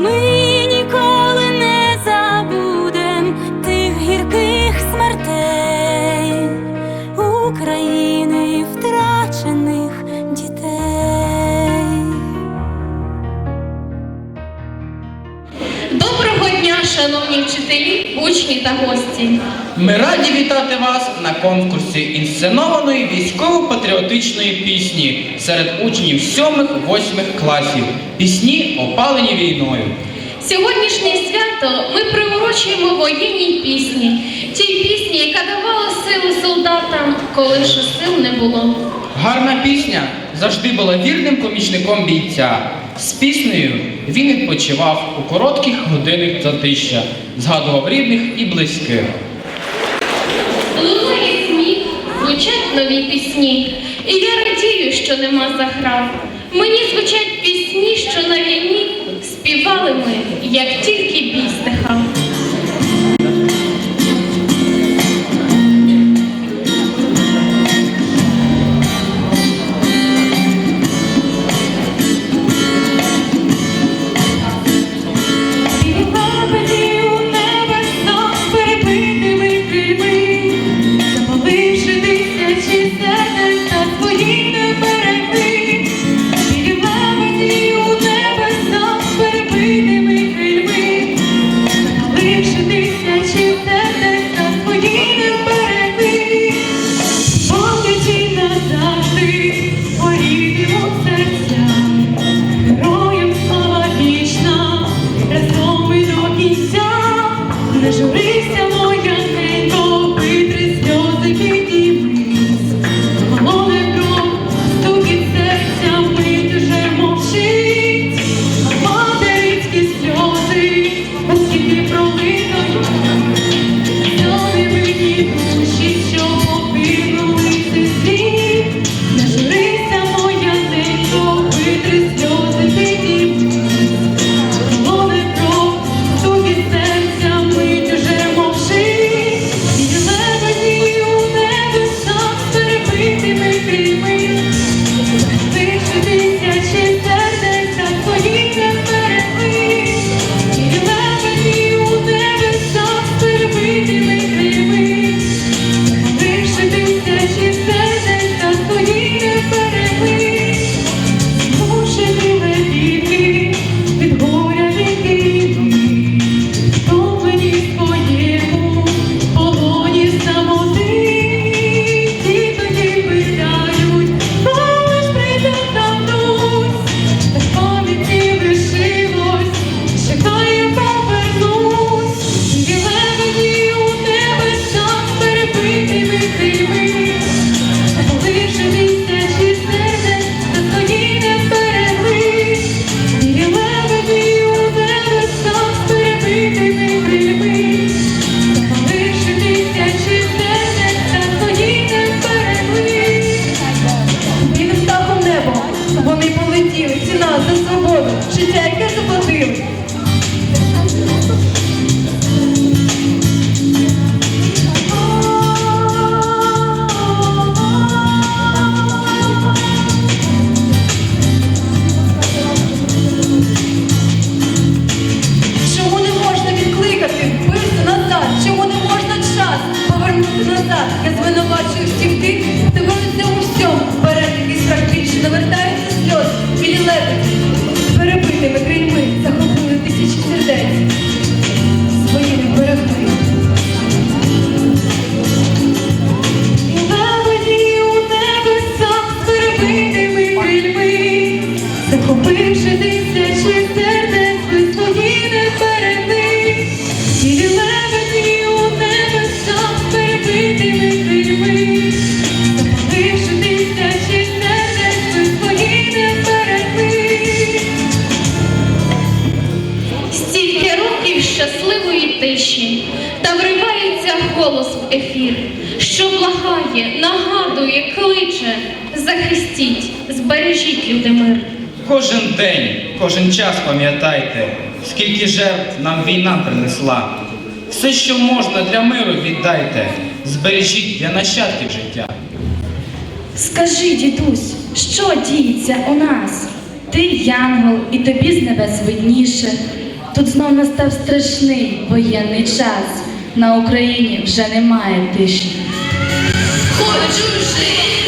ми ніколи не забудем тих гірких смертей України втрачених дітей. Доброго дня, шановні вчителі, учні та гості. Ми раді вітати вас на конкурсі інсценованої військово-патріотичної пісні серед учнів 7-8 класів. Пісні опалені війною. Сьогоднішнє свято ми приворочуємо воєнній пісні, тій пісні, яка давала сили солдатам, коли ще сил не було. Гарна пісня завжди була вірним помічником бійця. З піснею він відпочивав у коротких годинах затища, згадував рідних і близьких. звучать нові пісні, і я радію, що нема заграв. Мені звучать пісні, що на війні співали ми, як тільки бісте. libertad. День, кожен час пам'ятайте, скільки жертв нам війна принесла. Все, що можна для миру, віддайте, збережіть для нащадків життя. Скажи, дідусь, що діється у нас? Ти янгол, і тобі з небес видніше. Тут знов настав страшний воєнний час. На Україні вже немає тиші. Хочу жити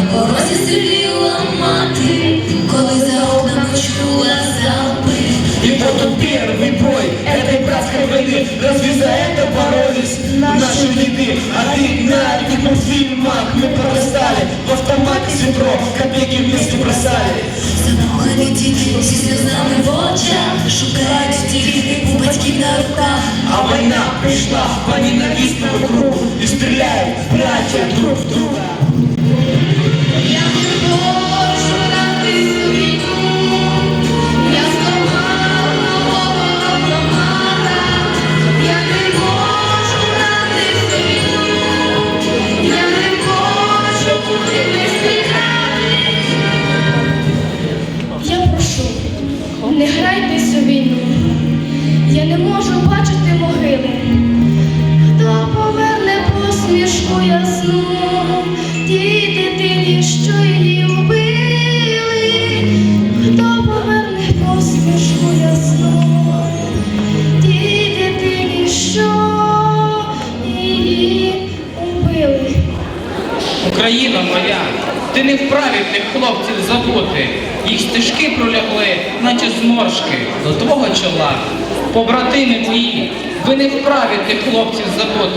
на порозі сиділа мати, коли за окнами чула залпи. И вот он первый бой этой братской войны Разве за это боролись наши деды? А ты на этих мультфильмах мы прорастали В автомате светро копейки вместе бросали Замахані діти зі сльозами в очах, шукають тільки у батьків на руках. А война пришла по ненавистному кругу И стреляют братья друг в друга Я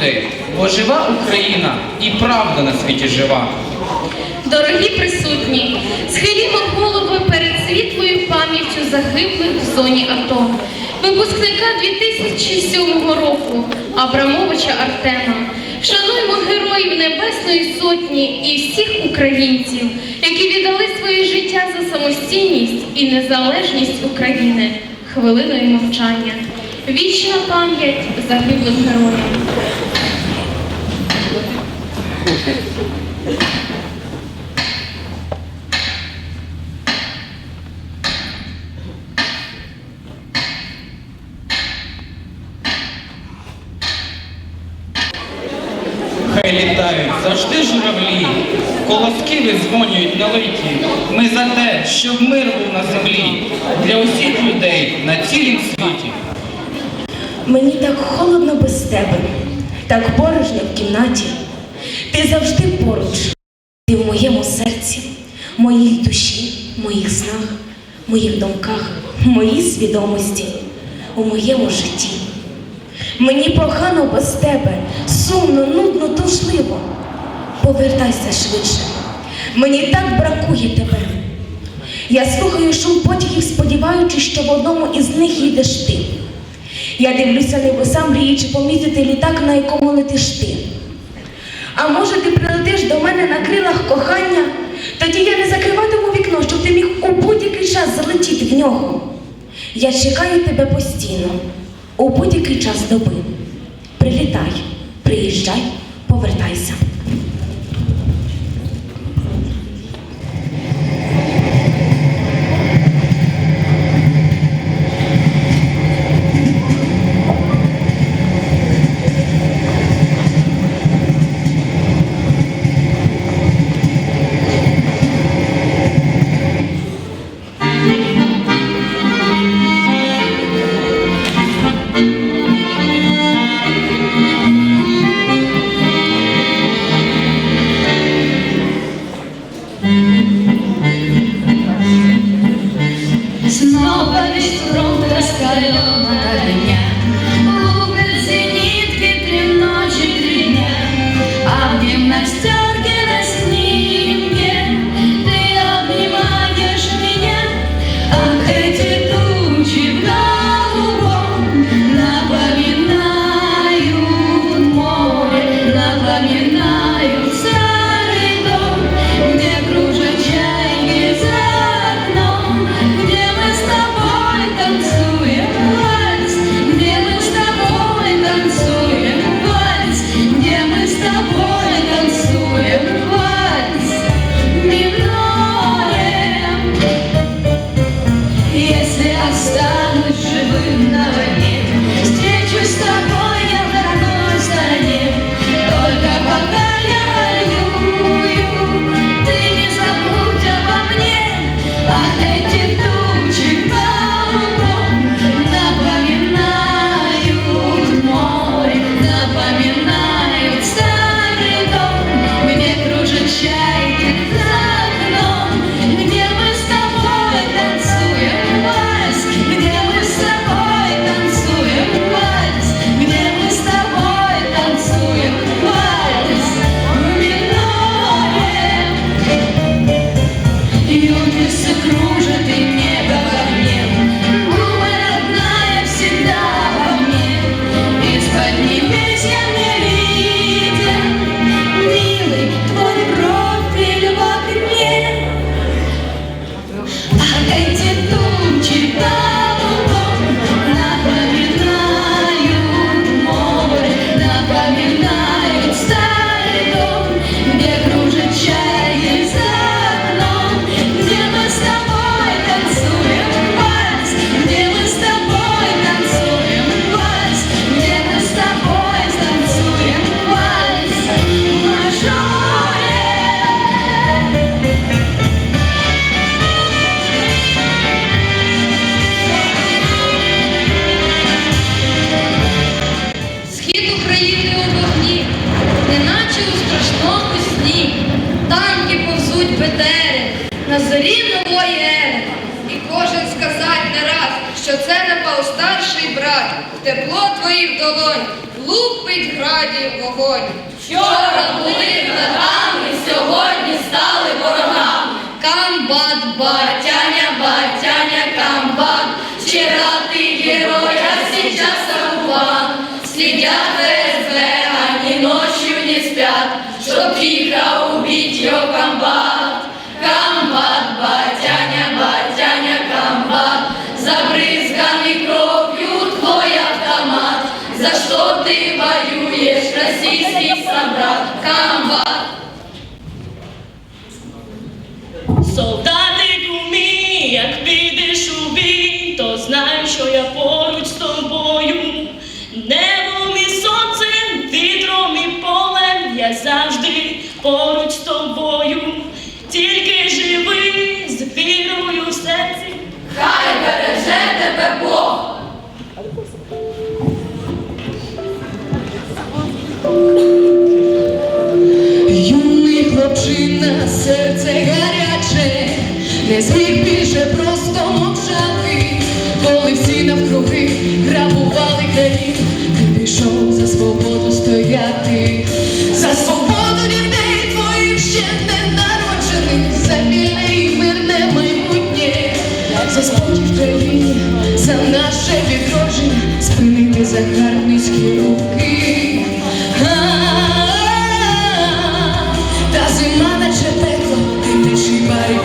забути, бо жива Україна і правда на світі жива. Дорогі присутні, схилімо голови перед світлою пам'яттю загиблих в зоні АТО, випускника 2007 року Абрамовича Артема. Вшануймо героїв Небесної Сотні і всіх українців, які віддали своє життя за самостійність і незалежність України. Хвилиною мовчання. Вічна пам'ять загиблим героям. Хай літають завжди журавлі, колоски на литі. Ми за те, щоб мир був на землі для усіх людей на цілім світі. Мені так холодно без тебе, так порожньо в кімнаті. Ти завжди поруч, ти в моєму серці, моїй душі, моїх снах, моїх думках, моїй свідомості, у моєму житті. Мені погано без тебе, сумно, нудно, тужливо. Повертайся швидше. Мені так бракує тебе. Я слухаю шум потягів, сподіваючись, що в одному із них їдеш ти. Я дивлюся небеса, мріючи помітити літак, на якому летиш ти. А може, ти прилетиш до мене на крилах кохання, тоді я не закриватиму вікно, щоб ти міг у будь-який час залетіти в нього. Я чекаю тебе постійно, у будь-який час доби. Прилітай, приїжджай, повертайся. А нової ери. І кожен сказать не раз, що це напав старший брат, тепло твоїх долонь, лупить градів вогонь. Вчора були братами, сьогодні стали ворогами. Камбат, Батяня, батяня, комбат, вчера ты герой, а сейчас оккупант. Следят ФСБ, они ночью не спят. чтоб тихо убить ее комбат. come back. Не зміг більше просто мовчати, коли всі навкруги грабували країн, ти пішов за свободу стояти, за свободу дітей твоїх ще не народжених, за вільне і мирне майбутнє, за спокій в країні, за наше відродження, спинити загарбницькі руки. Та зима наче пекло, тисячі барикади.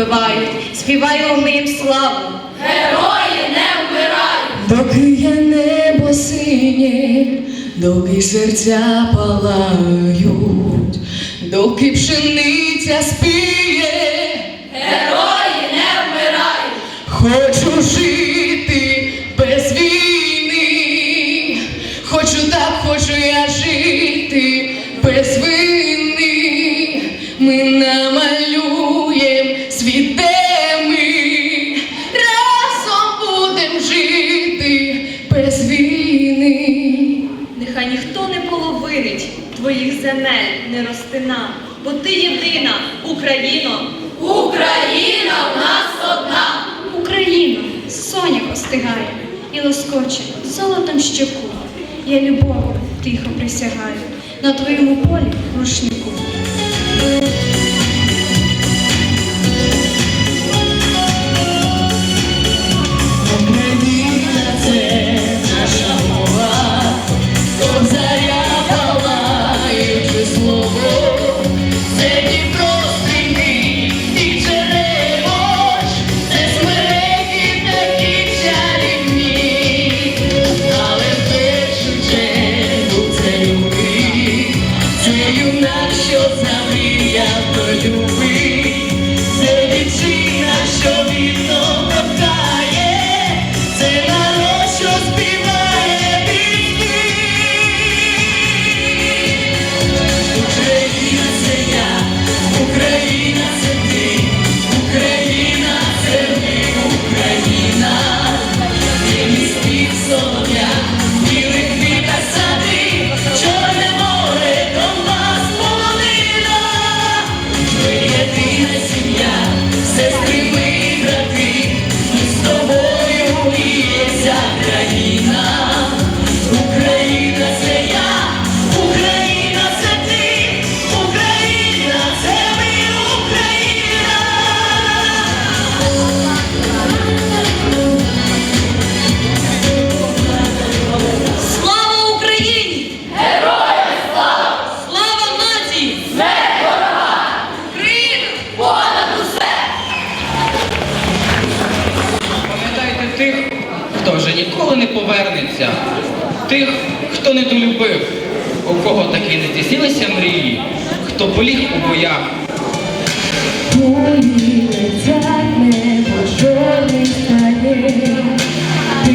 Воїнів убивають, співаємо ми їм славу. Герої не вмирають! Доки є небо синє, доки серця палають, доки пшениця спіє, Герої не вмирають! хочу жити без війни, хочу так, хочу я жити без вини. Україно, Україна в нас одна! Україно, соня постигає і лоскоче золотом щеку. Я любов тихо присягаю на твоєму полі рушнику. Повернеться. Тих, хто недолюбив, у кого таки не здійснилися мрії, хто поліг у боях. Твої летять небо стає, ти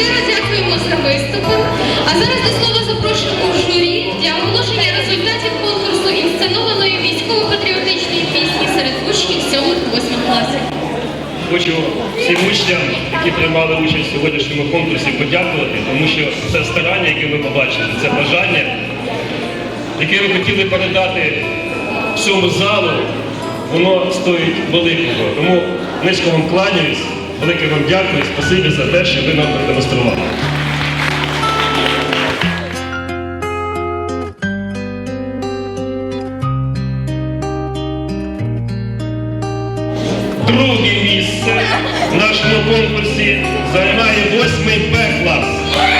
Щиро дякуємо за виступи. А зараз до слова запрошуємо журі для оголошення результатів конкурсу інсценованої військово-патріотичної пісні серед учнів 7-8 класів. Хочу всім учням, які приймали участь в сьогоднішньому конкурсі, подякувати, тому що це старання, яке ви побачили, це бажання, яке ви хотіли передати всьому залу, воно стоїть великого. Тому низько вам кланяюсь, велике вам дякую, і спасибі за те, що ви нам продемонстрували. Друге місце в нашому конкурсі займає восьмий Б клас.